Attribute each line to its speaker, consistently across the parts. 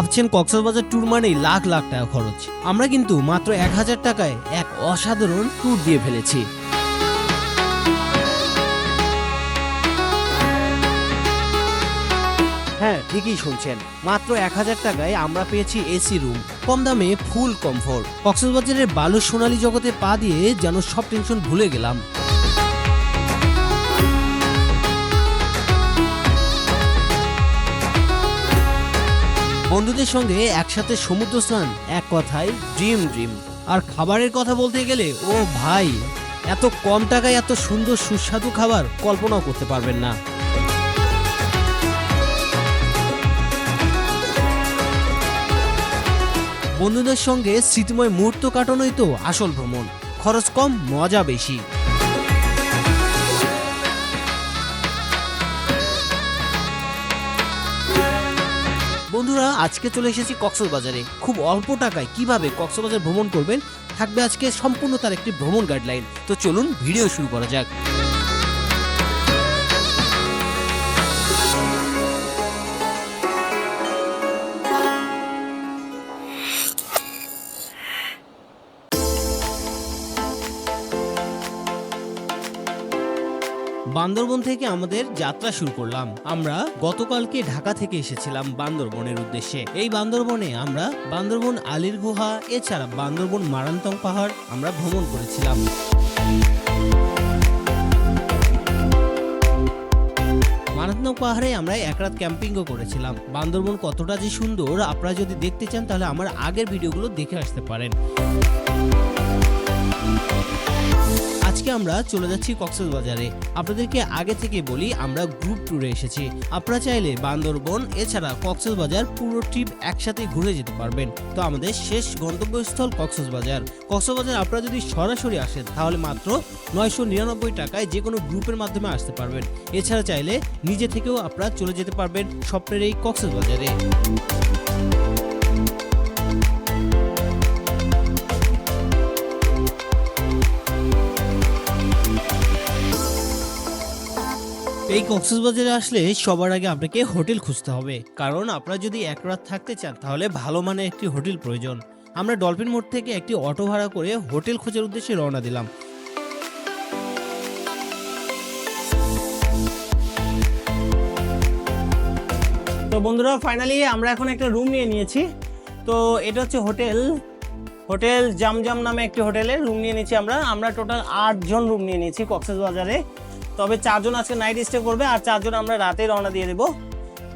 Speaker 1: ভাবছেন কক্সবাজার ট্যুর মানেই লাখ লাখ টাকা খরচ। আমরা কিন্তু মাত্র এক হাজার টাকায় এক অসাধারণ ট্যুর দিয়ে ফেলেছি। হ্যাঁ ঠিকই শুনছেন। মাত্র এক হাজার টাকায় আমরা পেয়েছি এসি রুম কম দামে ফুল কমফোর্ট কক্সবাজারের বালু সোনালী জগতে পা দিয়ে যেন সব টেনশন ভুলে গেলাম। বন্ধুদের সঙ্গে একসাথে সমুদ্র স্নান, এক কথায় ড্রিম ড্রিম আর খাবারের কথা বলতে গেলে, ও ভাই, এত কম টাকায় এত সুন্দর সুস্বাদু খাবার কল্পনাও করতে পারবেন না। বন্ধুদের সঙ্গে স্মৃতিময় মুহূর্ত কাটানোই তো আসল ভ্রমণ। খরচ কম, মজা বেশি। বন্ধুরা, আজকে চলে এসেছি কক্সবাজারে। খুব অল্প টাকায় কীভাবে কক্সবাজার ভ্রমণ করবেন, থাকবে আজকে সম্পূর্ণ তার একটি ভ্রমণ গাইডলাইন তো চলুন ভিডিও শুরু করা যাক। বান্দরবন থেকে আমাদের যাত্রা শুরু করলাম। আমরা গতকালকে ঢাকা থেকে এসেছিলাম বান্দরবনের উদ্দেশ্যে। এই বান্দরবনে আমরা বান্দরবন আলীর গুহা, এছাড়া বান্দরবন মারান্তং পাহাড় আমরা ভ্রমণ করেছিলাম। মারাত্মক পাহাড়ে আমরা এক রাত ক্যাম্পিংও করেছিলাম। বান্দরবন কতটা যে সুন্দর, আপনারা যদি দেখতে চান তাহলে আমার আগের ভিডিওগুলো দেখে আসতে পারেন। আজকে আমরা চলে যাচ্ছি কক্সবাজারে। আপনাদেরকে আগে থেকে বলি, আমরা গ্রুপ ট্যুরে এসেছি। আপনারা চাইলে বান্দরবন, এছাড়া কক্সবাজার পুরো ট্রিপ একসাথে ঘুরে যেতে পারবেন। তো আমাদের শেষ গন্তব্যস্থল কক্সবাজার। কক্সবাজার আপনারা যদি সরাসরি আসেন, তাহলে মাত্র নয়শো নিরানব্বই টাকায় যে কোনো গ্রুপের মাধ্যমে আসতে পারবেন। এছাড়া চাইলে নিজে থেকেও আপনারা চলে যেতে পারবেন স্বপ্নের এই কক্সবাজারে। এই কক্সবাজারে আসলে সবার আগে আপনাকে হোটেল খুঁজতে হবে। কারণ আপনারা যদি এক রাত থাকতে চান, তাহলে ভালো মানের একটি হোটেল প্রয়োজন। আমরা ডলফিন মোড় থেকে একটি অটো ভাড়া করে হোটেল খোঁজার উদ্দেশ্যে রওনা দিলাম। তো বন্ধুরা ফাইনালি আমরা এখন একটা রুম নিয়ে নিয়েছি। তো এটা হচ্ছে হোটেল। হোটেল জামজাম নামে একটি হোটেলে রুম নিয়ে নিয়েছি আমরা। আমরা টোটাল আটজন রুম নিয়ে নিয়েছি কক্সবাজারে। তবে চারজন আজকে নাইট স্টে করবে আর চারজন আমরা রাতে রওনা দিয়ে দেবো।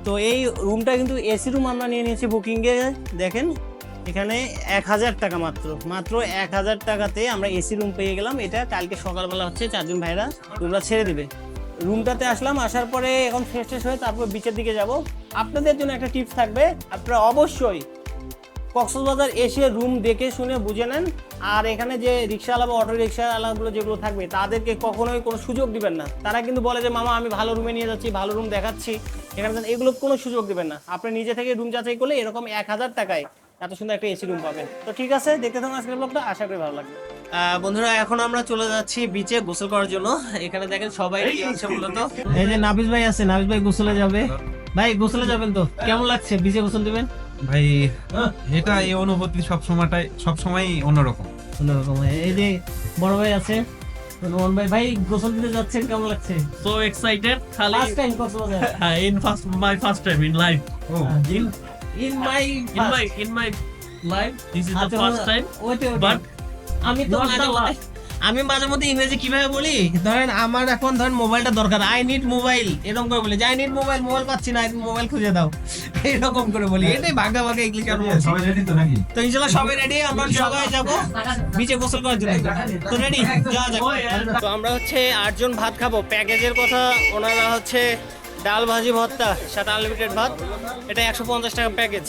Speaker 1: তো এই রুমটা কিন্তু এসি রুম আমরা নিয়ে নিয়েছি বুকিংয়ে দেখেন, এখানে এক হাজার টাকা মাত্র। মাত্র এক হাজার টাকাতে আমরা এসি রুম পেয়ে গেলাম। এটা কালকে সকালবেলা হচ্ছে, চারজন ভাইরা রুমটা ছেড়ে দিবে। রুমটাতে আসলাম, আসার পরে এখন ফ্রেশ ট্রেশ হয়ে তারপর বিচের দিকে যাব। আপনাদের জন্য একটা টিপস থাকবে, আপনারা অবশ্যই কক্সবাজার এসে রুম দেখে শুনে বুঝে নেন। আর এখানে যে রিক্সাওয়ালা বা অটো রিক্সাওয়ালাগুলো যেগুলো থাকবে তাদেরকে কখনোই কোনো সুযোগ দিবেন না। তারা কিন্তু বলে যে মামা আমি ভালো রুমে নিয়ে যাচ্ছি ভালো রুম দেখাচ্ছি। এখানে যেন এগুলো কোনো সুযোগ দিবেন না। আপনি নিজে থেকে রুম যাচাই করলে এরকম এক হাজার টাকায় এত সুন্দর একটা এসি রুম পাবেন। তো ঠিক আছে দেখতে থাকুন আজকের ব্লগটা আশা করি ভালো লাগবে। বন্ধুরা এখন আমরা চলে যাচ্ছি বিচে গোসল করার জন্য। এখানে দেখেন সবাই আছে মূলত? এই যে নাবিজ ভাই আছে নাবিজ ভাই গোসলে যাবে। ভাই গোসলে যাবেন তো? কেমন লাগছে বিচে গোসল দিবেন?
Speaker 2: ভাই এটা এই অনুভূতি সব সময়টাই সব সময়ই অন্যরকম।
Speaker 1: অন্যরকম। এই যে বড় ভাই আছে রোহন ভাই ভাই গোসল দিতে যাচ্ছেন কেমন লাগছে?
Speaker 3: So excited খালি
Speaker 1: first time Cox's Bazar
Speaker 3: uh, in first my first time in life.
Speaker 2: O.
Speaker 1: In in my
Speaker 3: my in my life this is the
Speaker 1: আচ্ছা,
Speaker 3: first time but
Speaker 1: আমি তো আমি মাঝে মধ্যে ইংরেজি কীভাবে বলি? ধরেন আমার এখন ধরেন মোবাইলটা দরকার। আই নিড মোবাইল এরকম করে বলি। আই নিড মোবাইল মোবাইল পাচ্ছি না মোবাইল খুঁজে দাও। এরকম করে বলি। এটাই ভাগা ভাগা ইংলিশ আর।
Speaker 2: সবাই রেডি তো নাকি?
Speaker 1: তো ইনশাল্লাহ সবাই রেডি আমরা সবাই যাব বিচে গোসল করার জন্য। তো রেডি যাওয়া যাক। তো আমরা হচ্ছে আটজন ভাত খাব। প্যাকেজের কথা ওনারা হচ্ছে ডাল ভাজি ভর্তা সাথে আনলিমিটেড ভাত। এটা একশো পঞ্চাশ টাকা প্যাকেজ।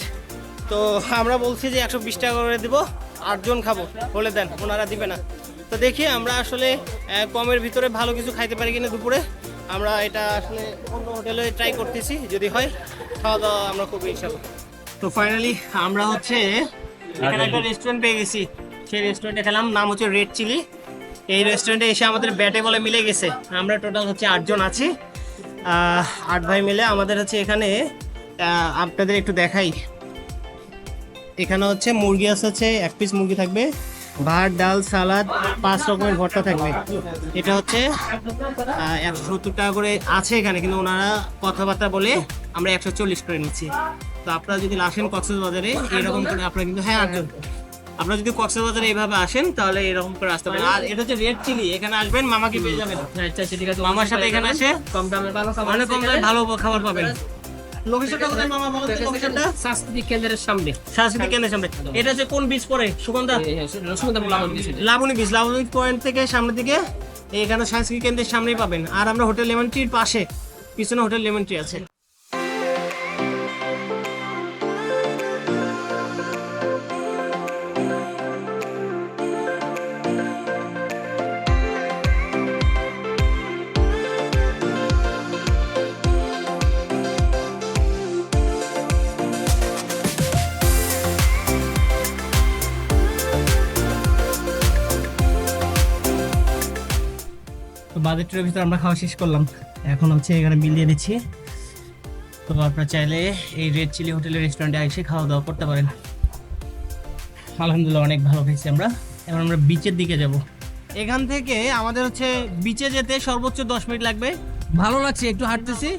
Speaker 1: তো আমরা বলছি যে একশো বিশ টাকা করে দিব। আটজন খাব। বলে দেন। ওনারা দিবে না। তো দেখি আমরা আসলে কমের ভিতরে ভালো কিছু খাইতে পারি কিনা দুপুরে। আমরা এটা আসলে অন্য হোটেলে ট্রাই করতেছি, যদি হয় খাওয়া দাওয়া আমরা করব ইনশাল্লাহ। তো ফাইনালি আমরা হচ্ছে, এখানে একটা রেস্টুরেন্ট পেয়ে গেছি। সেই রেস্টুরেন্টে খেলাম, নাম হচ্ছে রেড চিলি এই রেস্টুরেন্টে এসে আমাদের ব্যাটে বলে মিলে গেছে। আমরা টোটাল হচ্ছে আটজন আছি। আট ভাই মিলে আমাদের হচ্ছে এখানে আপনাদের একটু দেখাই। এখানে হচ্ছে মুরগি আছে হচ্ছে এক পিস মুরগি থাকবে। ভাত ডাল সালাদ পাঁচ রকমের ভর্তা থাকবে। এটা হচ্ছে একশো সত্তর টাকা করে আছে এখানে কিন্তু ওনারা কথাবার্তা বলে আমরা একশো চল্লিশ করে নিচ্ছি। তো আপনারা যদি আসেন কক্সেস বাজারে এরকম করে আপনারা কিন্তু হ্যাঁ আটজন আপনারা যদি কক্সেস বাজারে এইভাবে আসেন তাহলে এরকম করে আসতে পারেন। আর এটা হচ্ছে রেড চিলি এখানে আসবেন মামাকে পেয়ে যাবেন?
Speaker 3: ঠিক আছে
Speaker 1: মামার সাথে এখানে আসে।
Speaker 3: কম দামে ভালো খাবার
Speaker 1: অনেক কম দামে ভালো খাবার পাবেন। লোকেশনটা কোথায়? মামা বলো লোকেশনটা
Speaker 3: সাংস্কৃতিক কেন্দ্রের সামনে।
Speaker 1: সাংস্কৃতিক কেন্দ্রের সামনে। এটা হচ্ছে কোন বীজ পড়ে সুগন্ধা? লাবণী বীজ লাবণী পয়েন্ট থেকে সামনের দিকে। এখানে সাংস্কৃতিক কেন্দ্রের সামনেই পাবেন। আর আমরা হোটেল লেমন ট্রির পাশে পিছনে হোটেল লেমন ট্রি আছে। বাজেটের ভিতরে আমরা খাওয়া শেষ করলাম। এখন হচ্ছে এখানে বিল দিয়ে দিচ্ছি। তো আপনারা চাইলে এই রেড চিলি হোটেলের রেস্টুরেন্টে এসে খাওয়া দাওয়া করতে পারেন। আলহামদুলিল্লাহ, অনেক ভালো খেয়েছি আমরা। এখন আমরা বিচের দিকে যাব। এখান থেকে আমাদের হচ্ছে বিচে যেতে সর্বোচ্চ দশ মিনিট লাগবে। ভালো লাগছে, একটু হাঁটতেছি।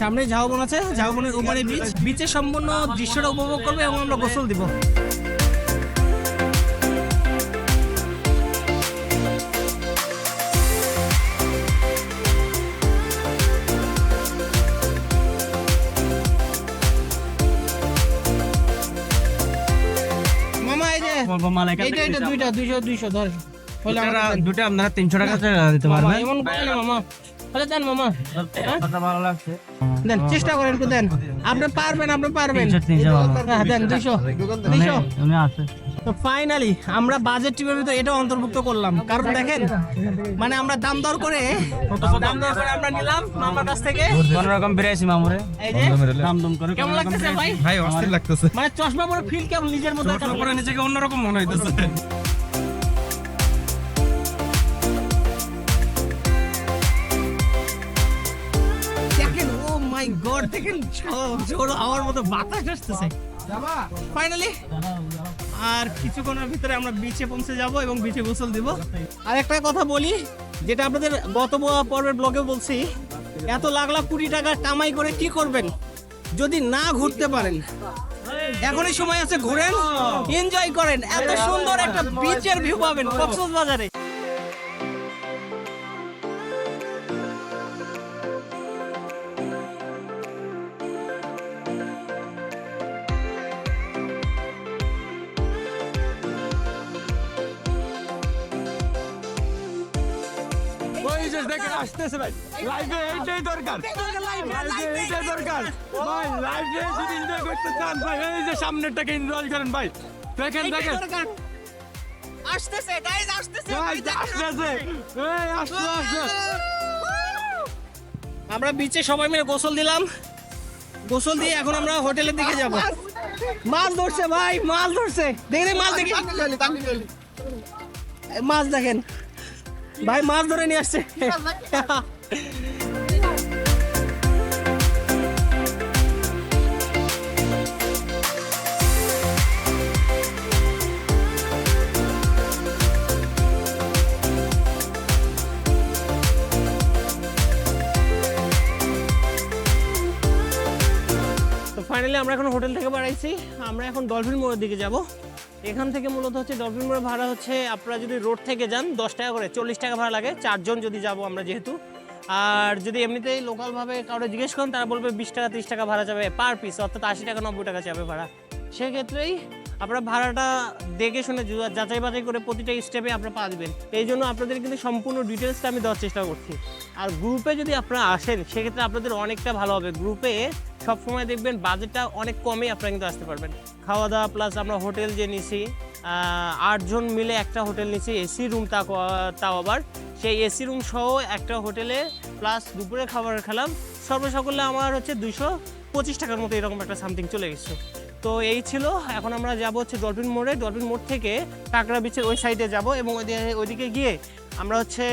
Speaker 1: সামনে ঝাউবন আছে, ঝাউবনের উপরে বিচ বিচের সম্পূর্ণ দৃশ্যটা উপভোগ করবে এবং আমরা গোসল দিব। এই যে এইটা এইটা দুইটা দুইশো দুইশো ধর।
Speaker 2: দুটো আপনারা তিনশো টাকা দিতে
Speaker 1: মামা, এমন মামা। তাহলে দেন মামা। হ্যাঁ?
Speaker 2: ভালো লাগছে।
Speaker 1: দেন চেষ্টা করেন একটু দেন। আপনি পারবেন আপনি পারবেন। হ্যাঁ দেন দুইশো। দুইশো। তো ফাইনালি আমরা বাজেট ট্রিপের ভিতরে এটা অন্তর্ভুক্ত করলাম। কারণ দেখেন মানে আমরা দাম দর করে দাম দর করে আমরা নিলাম মামার কাছ থেকে।
Speaker 2: কোন রকম বেরিয়েছি মামুরে। দাম দম করে
Speaker 1: কেমন লাগতেছে ভাই?
Speaker 2: ভাই অস্থির লাগতেছে।
Speaker 1: মানে চশমা পরে ফিল কেমন নিজের মতো একটা
Speaker 2: পরে নিজেকে অন্যরকম মনে হইতেছে।
Speaker 1: দেখেন মাই গড দেখেন ঝো- ঝোড়ো হাওয়ার মতো বাতাস আসতেছে। ফাইনালি আর কিছুক্ষণের ভিতরে আমরা বিচে পৌঁছে যাব এবং বিচে গোসল দিব। আর একটা কথা বলি যেটা আপনাদের গত পর্বের ব্লগে বলছি এত লাখ লাখ কোটি টাকা কামাই করে কি করবেন? যদি না ঘুরতে পারেন। এখনই সময় আছে ঘুরেন এনজয় করেন। এত সুন্দর একটা বিচের ভিউ পাবেন কক্সবাজারে।
Speaker 2: যে দেখেন আসতেছে ভাই। লাইভে এইটাই দরকার। লাইভে এইটাই দরকার। ভাই লাইভে যদি এনজয় করতে চান ভাই এই যে সামনেরটাকে এনজয় করেন ভাই। দেখেন দেখেন।
Speaker 1: আসতেছে গাইস আসতেছে।
Speaker 2: আসতেছে। এই আসতে আসতে
Speaker 1: আমরা বিচে সবাই মিলে গোসল দিলাম। গোসল দিয়ে এখন আমরা হোটেলের দিকে যাব। মাছ। ধরছে ভাই মাছ ধরছে। দেখে দেখে মাছ দেখি। মাছ দেখেন। ভাই, মাছ ধরে নিয়ে আসছে। ফাইনালি আমরা এখন হোটেল থেকে বাড়াইছি আমরা এখন ডলফিন মোড়ের দিকে যাব। এখান থেকে মূলত হচ্ছে ডলফিন মোড়ের ভাড়া হচ্ছে, আপনারা যদি রোড থেকে যান, দশ টাকা করে, চল্লিশ টাকা ভাড়া লাগে। চারজন যদি যাব আমরা যেহেতু। আর যদি এমনিতেই লোকালভাবে কারও জিজ্ঞেস করেন, তারা বলবে বিশ টাকা, তিরিশ টাকা ভাড়া যাবে পার পিস অর্থাৎ আশি টাকা, নব্বই টাকা যাবে ভাড়া। সেক্ষেত্রেই আপনারা ভাড়াটা দেখে শুনে যাচাই বাছাই করে প্রতিটা স্টেপে আপনারা পা দিবেন। এই জন্য আপনাদের কিন্তু সম্পূর্ণ ডিটেলসটা আমি দেওয়ার চেষ্টা করছি। আর গ্রুপে যদি আপনারা আসেন, সেক্ষেত্রে আপনাদের অনেকটা ভালো হবে। গ্রুপে সবসময় দেখবেন বাজেটটা অনেক কমে আপনারা কিন্তু আসতে পারবেন। খাওয়া দাওয়া প্লাস আমরা হোটেল যে নিছি আটজন মিলে একটা হোটেল নিছি এসি রুম তা তাও আবার। সেই এসি রুম সহ একটা হোটেলে প্লাস দুপুরে খাবার খেলাম। সর্বসকলে আমার হচ্ছে দুইশো পঁচিশ টাকার মতো এরকম একটা সামথিং চলে গেছে। তো এই ছিল। এখন আমরা যাব হচ্ছে ডলফিন মোড়ে। ডলফিন মোড় থেকে কাঁকড়া বিচের ওই সাইডে যাব এবং ওইদিকে ওইদিকে গিয়ে আমরা হচ্ছে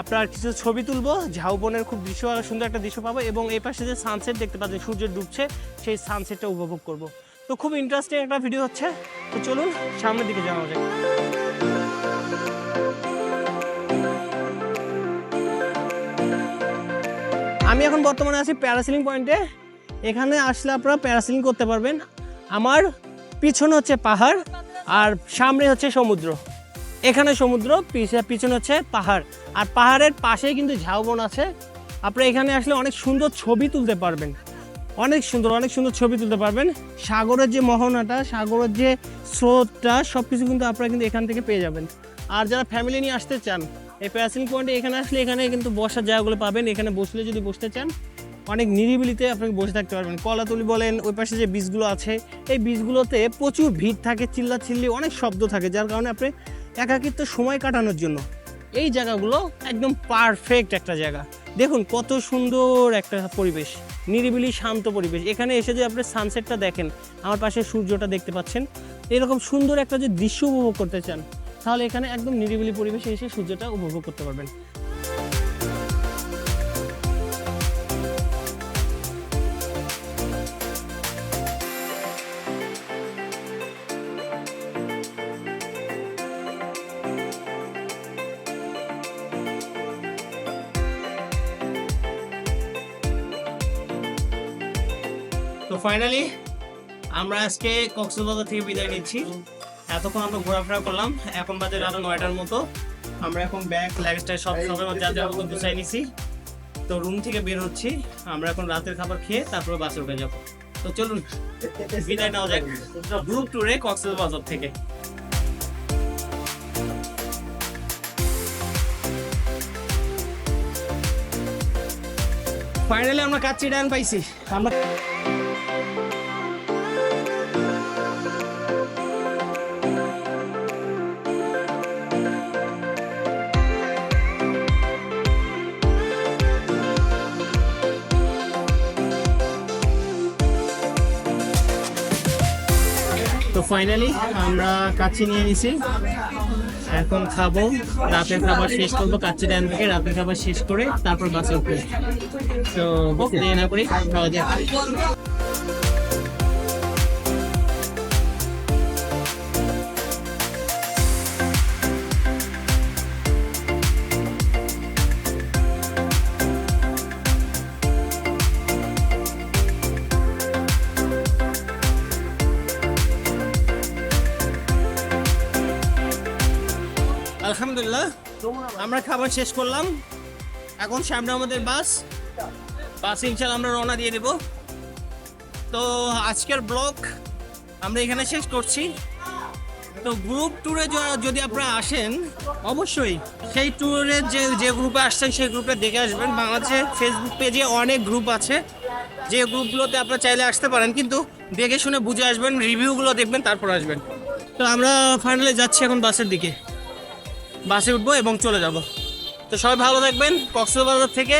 Speaker 1: আপনার কিছু ছবি তুলবো। ঝাউবনের খুব দৃশ্য, সুন্দর একটা দৃশ্য পাবো এবং এই পাশে যে সানসেট দেখতে পাচ্ছেন, সূর্য ডুবছে, সেই সানসেটটা উপভোগ করব। তো খুব ইন্টারেস্টিং একটা ভিডিও হচ্ছে। তো চলুন, সামনের দিকে যাওয়া যাক। আমি এখন বর্তমানে আছি প্যারাসিলিং পয়েন্টে। এখানে আসলে আপনারা প্যারাসিলিং করতে পারবেন। আমার পিছনে হচ্ছে পাহাড় আর সামনে হচ্ছে সমুদ্র। এখানে সমুদ্র, পিছে- পিছনে হচ্ছে পাহাড়। আর পাহাড়ের পাশেই কিন্তু ঝাউবন আছে। আপনি এখানে আসলে অনেক সুন্দর ছবি তুলতে পারবেন। অনেক সুন্দর অনেক সুন্দর ছবি তুলতে পারবেন। সাগরের যে মোহনাটা, সাগরের যে স্রোতটা সব কিছু কিন্তু আপনারা কিন্তু এখান থেকে পেয়ে যাবেন। আর যারা ফ্যামিলি নিয়ে আসতে চান, এই প্যারাসিলিং পয়েন্টে এখানে আসলে এখানে কিন্তু বসার জায়গাগুলো পাবেন। এখানে বসলে যদি বসতে চান অনেক নিরিবিলিতে আপনাকে বসে থাকতে পারবেন। কলাতলি বলেন, ওই পাশে যে বীজগুলো আছে, এই বীজগুলোতে প্রচুর ভিড় থাকে চিল্লা চিল্লি অনেক শব্দ থাকে, যার কারণে আপনি একাকিত্ব সময় কাটানোর জন্য এই জায়গাগুলো একদম পারফেক্ট একটা জায়গা। দেখুন কত সুন্দর একটা পরিবেশ, নিরিবিলি শান্ত পরিবেশ। এখানে এসে যে আপনি সানসেটটা দেখেন, আমার পাশে সূর্যটা দেখতে পাচ্ছেন, এরকম সুন্দর একটা যে দৃশ্য উপভোগ করতে চান, তাহলে এখানে একদম নিরিবিলি পরিবেশে এসে সূর্যটা উপভোগ করতে পারবেন। ফাইনালি আমরা আজকে কক্সবাজার থেকে বিদায় নিচ্ছি। এতক্ষণ আমরা ঘোরাফেরা করলাম। এখন বাজে রাত নয়টার মতো। আমরা এখন ব্যাগ লাগেজটা সব সব যা যা গুছাই নিছি। তো রুম থেকে বের হচ্ছি। আমরা এখন রাতের খাবার খেয়ে তারপরে বাসে উঠে যাব। তো চলুন বিদায় নেওয়া যাক। গ্রুপ ট্যুরে কক্সবাজার থেকে। ফাইনালি আমরা কাচ্চি ডান পাইছি। আমরা ফাইনালি আমরা কাচ্চি নিয়ে নিছি। এখন খাব রাতের খাবার শেষ করব কাচ্চি ড্যাম থেকে রাতের খাবার শেষ করে তারপর বাসে উঠবে। তো দেরি না করি খাওয়া যাক। আমরা খাবার শেষ করলাম। এখন সামনে আমাদের বাস। বাস ইনশাল্লাহ আমরা রওনা দিয়ে দেব। তো আজকের ব্লগ আমরা এখানে শেষ করছি। তো গ্রুপ ট্যুরে যদি আপনারা আসেন, অবশ্যই সেই ট্যুরে যে যে গ্রুপে আসছেন, সেই গ্রুপে দেখে আসবেন। বাংলাদেশে ফেসবুক পেজে অনেক গ্রুপ আছে। যে গ্রুপগুলোতে আপনারা চাইলে আসতে পারেন, কিন্তু দেখে শুনে বুঝে আসবেন রিভিউগুলো দেখবেন, তারপর আসবেন। তো আমরা ফাইনালি যাচ্ছি এখন বাসের দিকে। বাসে উঠবো এবং চলে যাব। তো সবাই ভালো থাকবেন। কক্সবাজার থেকে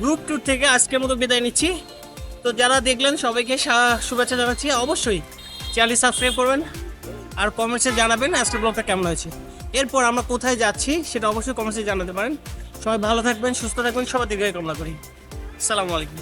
Speaker 1: গ্রুপ ট্যুর থেকে আজকের মতো বিদায় নিচ্ছি। তো যারা দেখলেন, সবাইকে শুভেচ্ছা জানাচ্ছি। অবশ্যই চ্যানেলটি সাবস্ক্রাইব করবেন আর কমেন্টসে জানাবেন আজকের ব্লগটা কেমন হয়েছে। এরপর আমরা কোথায় যাচ্ছি সেটা অবশ্যই কমেন্টসে জানাতে পারেন। সবাই ভালো থাকবেন, সুস্থ থাকবেন সবার দীর্ঘায় কামনা করি। সালামু আলাইকুম।